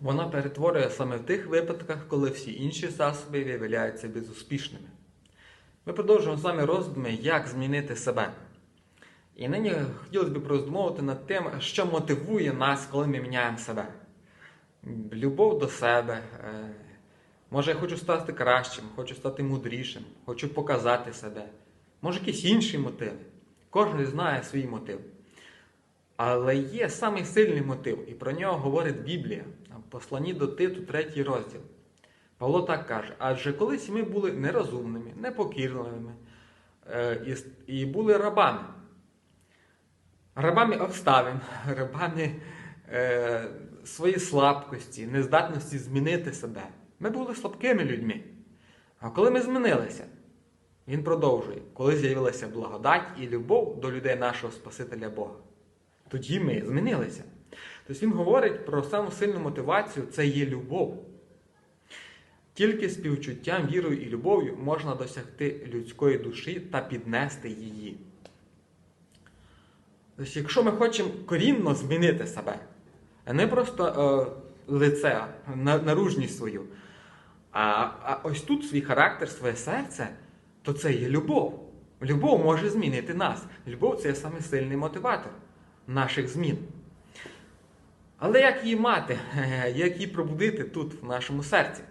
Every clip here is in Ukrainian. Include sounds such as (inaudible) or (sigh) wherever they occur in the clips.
Вона перетворює саме в тих випадках, коли всі інші засоби виявляються безуспішними. Ми продовжуємо з вами роздуми, як змінити себе. І нині хотілося б роздумовувати над тим, що мотивує нас, коли ми міняємо себе. Любов до себе. е, Може, я хочу стати кращим, хочу стати мудрішим, хочу показати себе. Може, якісь інші мотиви. Кожен знає свій мотив. Але є самий сильний мотив, і про нього говорить Біблія, в посланні до Титу, третій розділ. Павло так каже: адже колись ми були нерозумними, непокірливими е, і були рабами. Рабами обставин, (laughs) рабами е, своєї слабкості, нездатності змінити себе. Ми були слабкими людьми. А коли ми змінилися, він продовжує, коли з'явилася благодать і любов до людей нашого Спасителя Бога. Тоді ми змінилися. Тобто він говорить про саму сильну мотивацію це є любов. Тільки співчуттям, вірою і любов'ю можна досягти людської душі та піднести її. Тобто, якщо ми хочемо корінно змінити себе, а не просто е, лице, на- наружність свою, а, а ось тут свій характер, своє серце, то це є любов. Любов може змінити нас. Любов це є саме сильний мотиватор наших змін. Але як її мати, (laughs) як її пробудити тут, в нашому серці?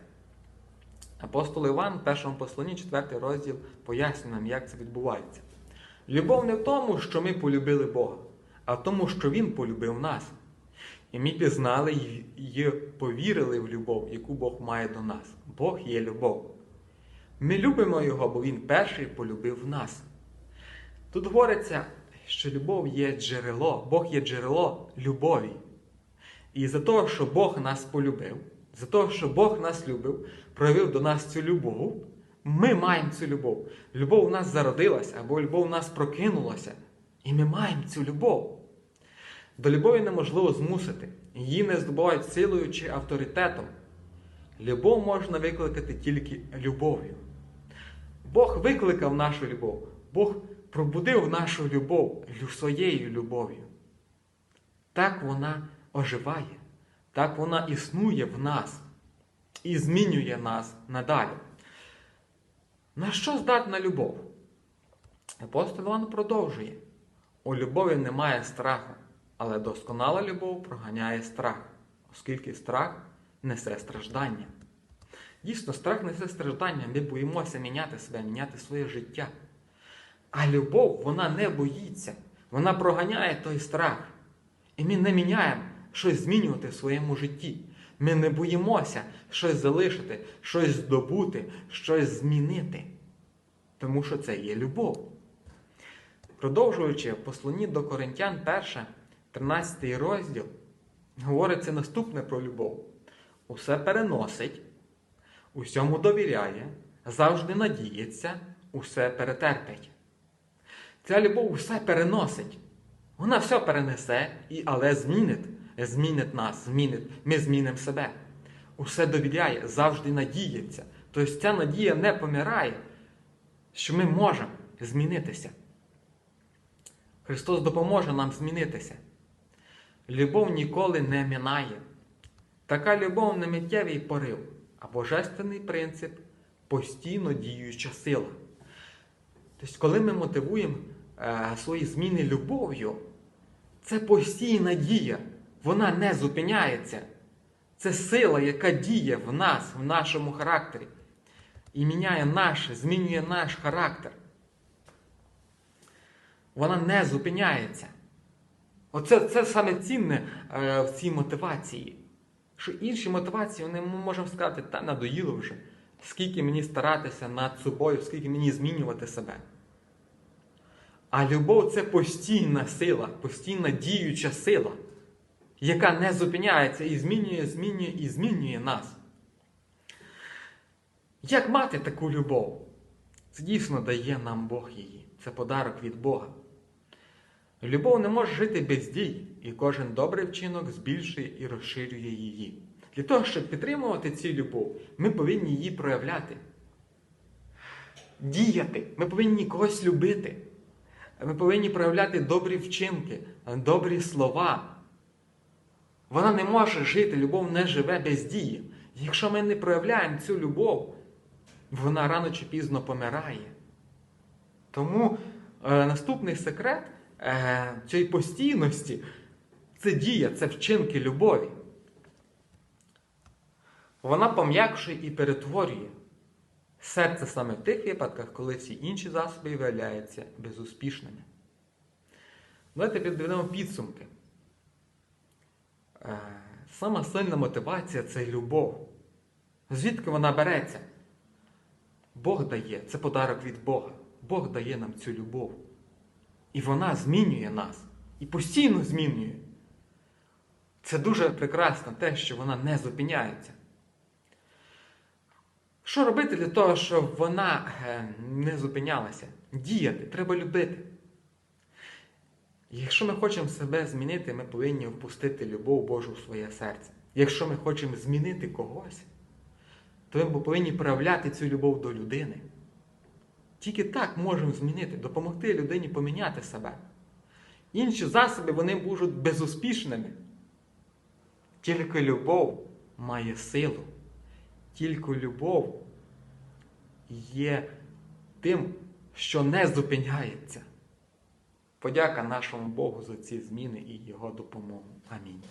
Апостол Іван в першому посланні, 4 розділ, пояснює нам, як це відбувається. Любов не в тому, що ми полюбили Бога, а в тому, що Він полюбив нас. І ми пізнали і повірили в любов, яку Бог має до нас. Бог є любов. Ми любимо Його, бо Він перший полюбив нас. Тут говориться, що любов є джерело, Бог є джерело любові. І за того, що Бог нас полюбив, за того, що Бог нас любив, проявив до нас цю любов, ми маємо цю любов. Любов у нас зародилася, або любов у нас прокинулася. І ми маємо цю любов. До любові неможливо змусити, її не здобувають силою чи авторитетом. Любов можна викликати тільки любов'ю. Бог викликав нашу любов, Бог пробудив нашу любов своєю любов'ю. Так вона оживає, так вона існує в нас і змінює нас надалі. На що здатна любов? Апостол Іван продовжує: у любові немає страху, але досконала любов проганяє страх, оскільки страх несе страждання. Дійсно, страх несе страждання, ми боїмося міняти себе, міняти своє життя. А любов, вона не боїться, вона проганяє той страх. І ми не міняємо щось змінювати в своєму житті. Ми не боїмося щось залишити, щось здобути, щось змінити. Тому що це є любов. Продовжуючи в посланні до Коринтян 1, 13 розділ, говориться наступне про любов. Усе переносить, усьому довіряє, завжди надіється, усе перетерпить. Ця любов усе переносить. Вона все перенесе, але змінить. Змінить нас, змінить. Ми змінимо себе. Усе довіряє, завжди надіється. Тобто ця надія не помирає, що ми можемо змінитися. Христос допоможе нам змінитися. Любов ніколи не минає. Така любов не миттєвий порив, а божественний принцип постійно діюча сила. Тобто, коли ми мотивуємо е, свої зміни любов'ю, це постійна дія, вона не зупиняється. Це сила, яка діє в нас, в нашому характері. І міняє наш, змінює наш характер. Вона не зупиняється. Оце це саме цінне е, в цій мотивації. Що інші мотивації, вони ми можемо сказати, та надоїло вже, скільки мені старатися над собою, скільки мені змінювати себе. А любов це постійна сила, постійна діюча сила, яка не зупиняється і змінює, змінює і змінює нас. Як мати таку любов? Це дійсно дає нам Бог її. Це подарок від Бога. Любов не може жити без дій, і кожен добрий вчинок збільшує і розширює її. Для того, щоб підтримувати цю любов, ми повинні її проявляти. Діяти. Ми повинні когось любити. Ми повинні проявляти добрі вчинки, добрі слова. Вона не може жити, любов не живе без дії. Якщо ми не проявляємо цю любов, вона рано чи пізно помирає. Тому е, наступний секрет е, цієї постійності це дія, це вчинки любові. Вона пом'якшує і перетворює серце саме в тих випадках, коли ці інші засоби виявляються безуспішними. Давайте підведемо підсумки. Е, Сама сильна мотивація це любов. Звідки вона береться? Бог дає, це подарок від Бога. Бог дає нам цю любов. І вона змінює нас. І постійно змінює. Це дуже прекрасно те, що вона не зупиняється. Що робити для того, щоб вона е, не зупинялася? Діяти, треба любити. Якщо ми хочемо себе змінити, ми повинні впустити любов Божу в своє серце. Якщо ми хочемо змінити когось, то ми повинні проявляти цю любов до людини. Тільки так можемо змінити, допомогти людині поміняти себе. Інші засоби вони будуть безуспішними. Тільки любов має силу. Тільки любов є тим, що не зупиняється. Подяка нашому Богу за ці зміни і Його допомогу. Амінь.